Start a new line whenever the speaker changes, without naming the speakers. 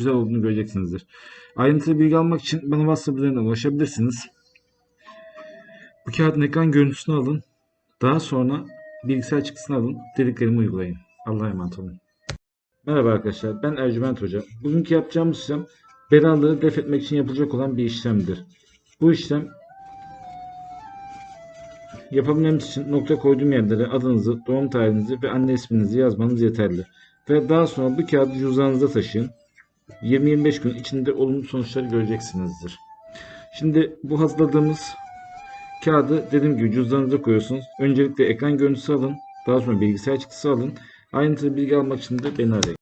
güzel olduğunu göreceksinizdir. Ayrıntılı bilgi almak için bana WhatsApp üzerinden ulaşabilirsiniz. Bu kağıdın ekran görüntüsünü alın. Daha sonra bilgisayar çıktısını alın. Dediklerimi uygulayın. Allah'a emanet olun. Merhaba arkadaşlar. Ben Ercüment Hoca. Bugünkü yapacağımız işlem belalığı def etmek için yapılacak olan bir işlemdir. Bu işlem yapabilmemiz için nokta koyduğum yerlere adınızı, doğum tarihinizi ve anne isminizi yazmanız yeterli. Ve daha sonra bu kağıdı cüzdanınıza taşıyın. 20-25 gün içinde olumlu sonuçları göreceksinizdir. Şimdi bu hazırladığımız kağıdı dediğim gibi cüzdanınıza koyuyorsunuz. Öncelikle ekran görüntüsü alın. Daha sonra bilgisayar çıktısı alın. Ayrıntılı bilgi almak için de beni arayın.